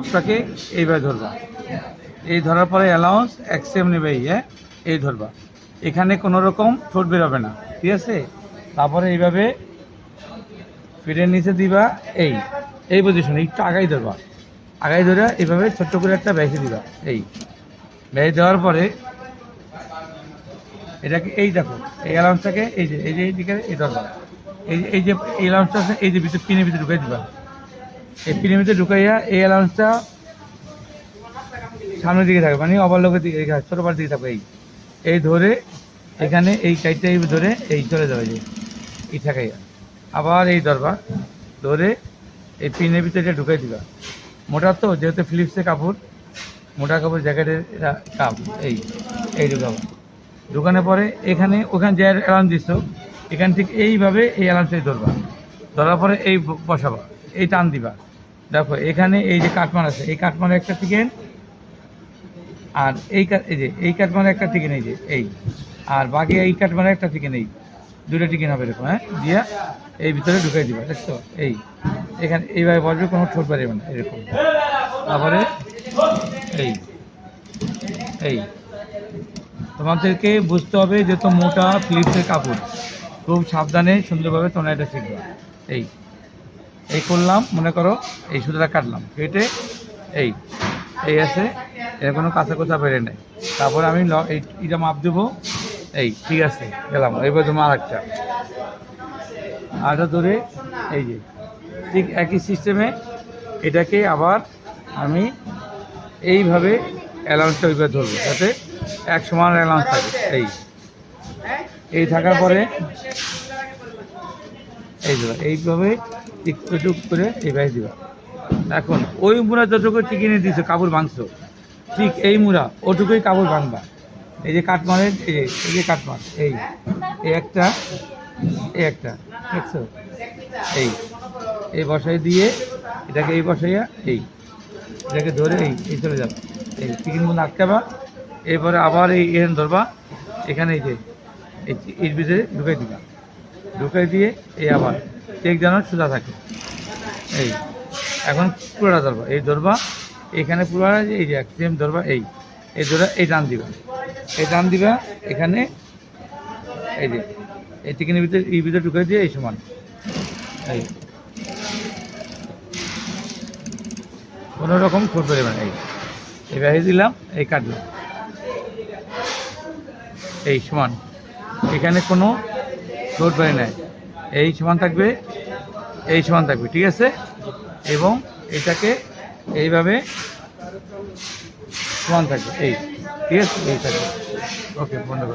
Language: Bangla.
আপনাকে এইভাবে ধরবা। এই ধরার পরে অ্যালাউন্স অ্যাকসেপ্ট নেবে এই, হ্যাঁ এই ধরবা। এখানে কোনো রকম ঠোঁট বেরোবে না ঠিক আছে? তারপরে এইভাবে পিঠের নিচে দিবা এই এই পজিশন একটু আগাই ধরবা। আগাই ধরে এইভাবে ছোট্ট করে একটা ব্যাসি দিবা এই। ব্যাসি দেওয়ার পরে এটাকে এই দেখো এই অ্যালাউন্সটাকে এই যে এই যে এইদিকে এই ধরবা। এই এই যে এই অ্যালাউন্সটা আছে এই যে ভিতরে পিনের ভিতরে ঢুকাই দিবা। এই ঢুকাইয়া এই অ্যালাউন্সটা সামনের দিকে থাকবে মানে অবলোকের দিকে ছোটো পাড়ের দিকে থাকবে, এই। এই ধরে এখানে এই এই ধরে এই চলে যাবে যে, এই ঠেকাইয়া। আবার এই ধরবা ধরে এই পিনের ভিতরে এটা ঢুকাই দিবা। মোটা তো, যেহেতু ফিলিপসের কাপড়, মোটা কাপড় জ্যাকেটের কাপ, এই এই ঢুকাবো ঢুকানোর পরে এখানে, ওখানে যে অ্যালার্ম দিচ্ছ এখান থেকে এইভাবে এই অ্যালার্মটাই ধরবা। ধরার পরে এই বসাবা, এই টান দিবা। দেখো, এখানে এই যে কাটমান আছে, এই কাটমানে একটা চিকেন আর এই এই যে, এই কাটমানে একটা চিকেন এই যে, এই, আর বাকি এই কাটমানে একটা চিকেন এই দুটো টিকেন হবে এরকম হ্যাঁ? দিয়া এই ভিতরে ঢুকাই দিবা, দেখছ? এই, এখানে এইভাবে বসবে, কোনো ঠোঁট বাড়বে না, এরকম। তারপরে, এই এই, তোমাদেরকে বুঝতে হবে যে তো মোটা ফিলিপসের কাপড়, খুব সাবধানে সুন্দরভাবে তোমরা এটা শিখবে এই। এই করলাম, মনে করো এই সুতোটা কাটলাম। কেটে এই এই আছে, এর কোনো কাঁচা কোচা বেড়ে নেই। তারপরে আমি এই এটা মাপ দেবো। এই, ঠিক আছে, গেলাম। এবার তোমার আরেকটা। আরেকটা ধরে, এই যে, ঠিক একই সিস্টেমে এটাকে আবার আমি এইভাবে অ্যালাউন্সটা ওইভাবে ধরবো, যাতে এক সমান অ্যালাউন্স থাকে। এই এই থাকার পরে, এই এইভাবে একটু করে এইভাবে দিবা। এখন, ওই মুড়া যতটুকু টিকিনে দিছো, কাপড় ভাঙছো, ঠিক এই মুড়া, ওটুকুই কাপড় ভাঙবা। এই যে কাটমারের এই যে এই যে কাটমার এই এই একটা এই একটা, দেখছ? এই এই বসাই দিয়ে, এটাকে এই বসাইয়া, এই, এটাকে ধরে এই এই চলে যাবে। এই চিকেনগুলো আটকাবা, এরপরে আবার এই এখানে ধরবা, এখানে এই যে এর ভিতরে ঢুকাই দিবা। ঢুকাই দিয়ে এই আবার চেক যেন সোজা থাকে। এই, এখন পুরোটা ধরবা। এই ধরবা, এখানে পুরোটা এই যে সেম ধরবা, এই এই ধরে এই টান দিবা। এই টান দিবা, এখানে এই যে, এই চিকেনের ভিতরে, এই ভিতরে ঢুকাই দিয়ে এই সমান। এই। কোনো রকম ঠোঁট বেরোবে না, এই। এই ব্যাগে দিলাম, এই কাটলাম। এই সমান। এখানে কোনো ঠোঁট বাই নাই এই সমান থাকবে, এই সমান থাকবে, ঠিক আছে? এবং এটাকে এইভাবে সমান থাকবে, এই, ঠিক আছে? এই থাকবে। ওকে করো